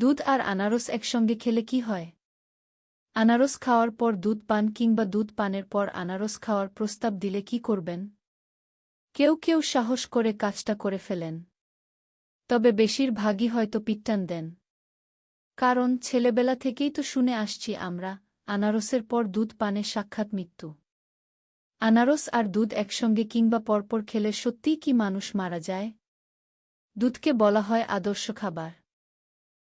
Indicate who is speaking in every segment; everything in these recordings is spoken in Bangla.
Speaker 1: দুধ আর আনারস একসঙ্গে খেলে কি হয়? আনারস খাওয়ার পর দুধ পান কিংবা দুধ পানের পর আনারস খাওয়ার প্রস্তাব দিলে কি করবেন? কেউ কেউ সাহস করে কাজটা করে ফেলেন। তবে বেশিরভাগই হয়তো পিট্টান দেন। কারণ ছেলেবেলা থেকেই তো শুনে আসছি আমরা, আনারসের পর দুধ পানে সাক্ষাৎ মৃত্যু। আনারস আর দুধ একসঙ্গে কিংবা পরপর খেলে সত্যিই কি মানুষ মারা যায়? দুধকে বলা হয় আদর্শ খাবার।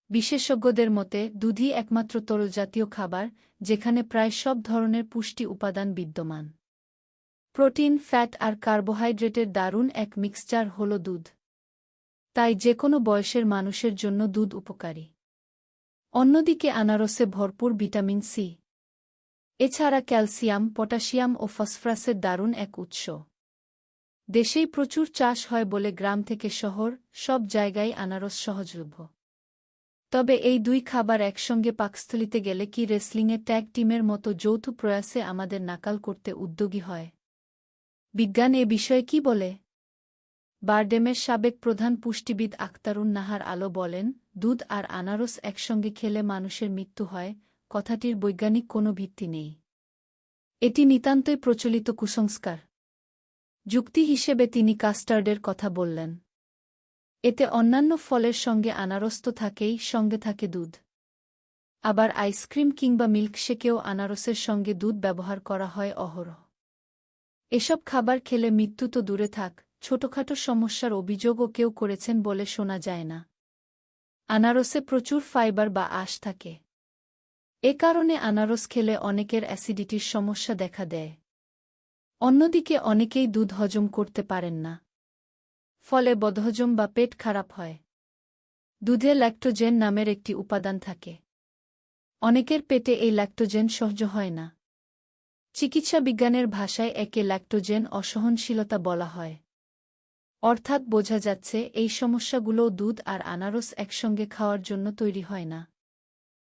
Speaker 1: বিশেষজ্ঞদের মতে, দুধই একমাত্র তরলজাতীয় খাবার, যেখানে প্রায় সব ধরনের পুষ্টি উপাদান বিদ্যমান। প্রোটিন, ফ্যাট আর কার্বোহাইড্রেটের দারুণ এক মিক্সচার হল দুধ। তাই যে কোনো বয়সের মানুষের জন্য দুধ উপকারী। অন্যদিকে আনারসে ভরপুর ভিটামিন সি। এছাড়া ক্যালসিয়াম, পটাশিয়াম ও ফসফরাসের দারুণ এক উৎস। দেশেই প্রচুর চাষ হয় বলে গ্রাম থেকে শহর, সব জায়গায় আনারস সহজলভ্য। তবে এই দুই খাবার একসঙ্গে পাকস্থলিতে গেলে কি রেসলিংয়ে ট্যাগ টিমের মতো যৌথ প্রয়াসে আমাদের নাকাল করতে উদ্যোগী হয়? বিজ্ঞান এ বিষয়ে কি বলে? বারডেমের সাবেক প্রধান পুষ্টিবিদ আক্তারুন নাহার আলো বলেন, দুধ আর আনারস একসঙ্গে খেলে মানুষের মৃত্যু হয়, কথাটির বৈজ্ঞানিক কোনো ভিত্তি নেই। এটি নিতান্তই প্রচলিত কুসংস্কার। যুক্তি হিসেবে তিনি কাস্টার্ডের কথা বললেন। এতে অন্যান্য ফলের সঙ্গে আনারস তো থাকেই, সঙ্গে থাকে দুধ। আবার আইসক্রিম কিংবা মিল্কশেকেও আনারসের সঙ্গে দুধ ব্যবহার করা হয় অহরহ। এসব খাবার খেলে মৃত্যু তো দূরে থাক, ছোটখাটো সমস্যার অভিযোগও কেউ করেছেন বলে শোনা যায় না। আনারসে প্রচুর ফাইবার বা আঁশ থাকে। এ কারণে আনারস খেলে অনেকের অ্যাসিডিটির সমস্যা দেখা দেয়। অন্যদিকে অনেকেই দুধ হজম করতে পারেন না। ফলে বদহজম বা পেট খারাপ হয়। দুধে ল্যাক্টোজেন নামের একটি উপাদান থাকে। অনেকের পেটে এই ল্যাক্টোজেন সহ্য হয় না। চিকিৎসা বিজ্ঞানের ভাষায় একে ল্যাক্টোজেন অসহনশীলতা বলা হয়। অর্থাৎ বোঝা যাচ্ছে এই সমস্যাগুলো দুধ আর আনারস একসঙ্গে খাওয়ার জন্য তৈরি হয় না।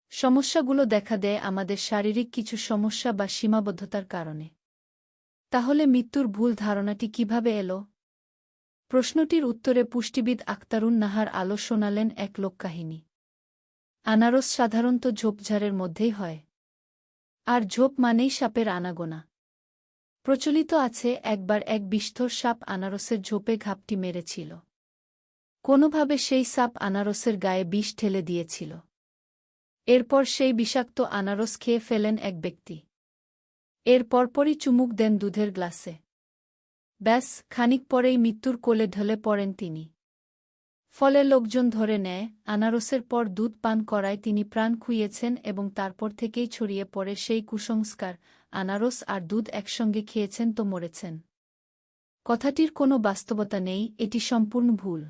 Speaker 1: সমস্যাগুলো দেখা দেয় আমাদের শারীরিক কিছু সমস্যা বা সীমাবদ্ধতার কারণে। তাহলে মৃত্যুর ভুল ধারণাটি কীভাবে এলো? প্রশ্নটির উত্তরে পুষ্টিবিদ আক্তারুন নাহার আলো শোনালেন এক লোককাহিনী। আনারস সাধারণত ঝোপঝাড়ের মধ্যেই হয়। আর ঝোপ মানেই সাপের আনাগোনা। প্রচলিত আছে একবার এক বিষ্ঠর সাপ আনারসের ঝোপে ঘাপটি মেরেছিল। কোনোভাবে সেই সাপ আনারসের গায়ে বিষ ঠেলে দিয়েছিল। এরপর সেই বিষাক্ত আনারস খেয়ে ফেলেন এক ব্যক্তি। এর পরপরই চুমুক দেন দুধের গ্লাসে। ব্যাস, খানিক পরেই মৃত্যুর কোলে ঢলে পড়েন তিনি। ফলে লোকজন ধরে নেয়, আনারসের পর দুধ পান করায় তিনি প্রাণ খুইয়েছেন এবং তারপর থেকেই ছড়িয়ে পড়ে সেই কুসংস্কার, আনারস আর দুধ একসঙ্গে খেয়েছেন তো মরেছেন। কথাটির কোনো বাস্তবতা নেই, এটি সম্পূর্ণ ভুল।